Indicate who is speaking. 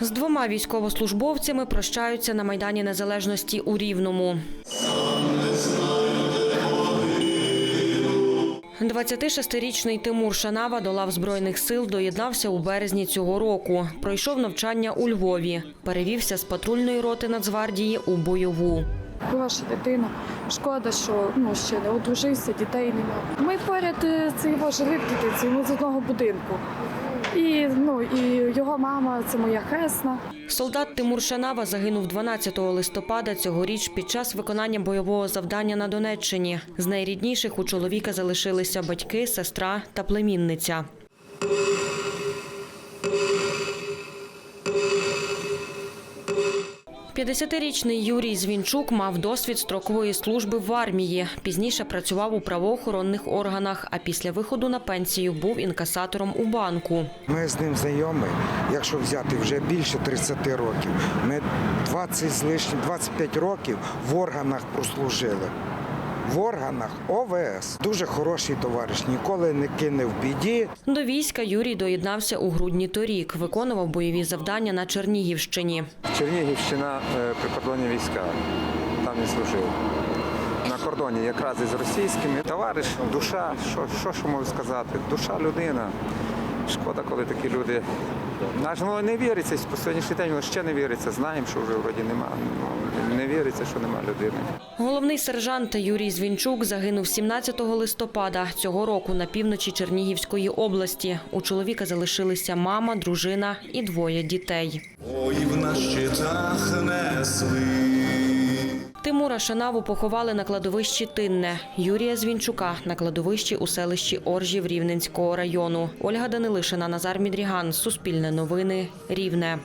Speaker 1: З двома військовослужбовцями прощаються на Майдані Незалежності у Рівному. 26-річний Тимур Шанава до лав Збройних сил доєднався у березні цього року. Пройшов навчання у Львові. Перевівся з патрульної роти Нацгвардії у бойову.
Speaker 2: Хороша дитина. Шкода, що ну ще не одружився, дітей нема. Ми поряд це його жили в дитинці, ми з одного будинку. І ну і його мама це моя хресна.
Speaker 1: Солдат Тимур Шанава загинув 12 листопада цьогоріч під час виконання бойового завдання на Донеччині. З найрідніших у чоловіка залишилися батьки, сестра та племінниця. П'ятдесятирічний Юрій Звінчук мав досвід строкової служби в армії. Пізніше працював у правоохоронних органах, а після виходу на пенсію був інкасатором у банку.
Speaker 3: Ми з ним знайомі, якщо взяти вже більше 30 років. Ми 20 з лишнім, 25 років в органах прослужили. В органах ОВС. Дуже хороший товариш, ніколи не кине в біді.
Speaker 1: До війська Юрій доєднався у грудні торік. Виконував бойові завдання на Чернігівщині.
Speaker 4: Чернігівщина е, прикордонні війська. Там не служив. На кордоні якраз із російськими. Товариш, душа, що, що, що можу сказати? Душа людина. Шкода, коли такі люди. Наш ну, не віриться, по сьогоднішній день ще не віриться. Знаємо, що вже вроді нема. Ну, не віриться, що нема людини.
Speaker 1: Головний сержант Юрій Звінчук загинув 17 листопада цього року на півночі Чернігівської області. У чоловіка залишилися мама, дружина і двоє дітей.
Speaker 5: Ой, на щитах несли.
Speaker 1: Тимура Шанаву поховали на кладовищі Тинне, Юрія Звінчука на кладовищі у селищі Оржів Рівненського району. Ольга Данилишина, Назар Мідріган, Суспільне новини, Рівне.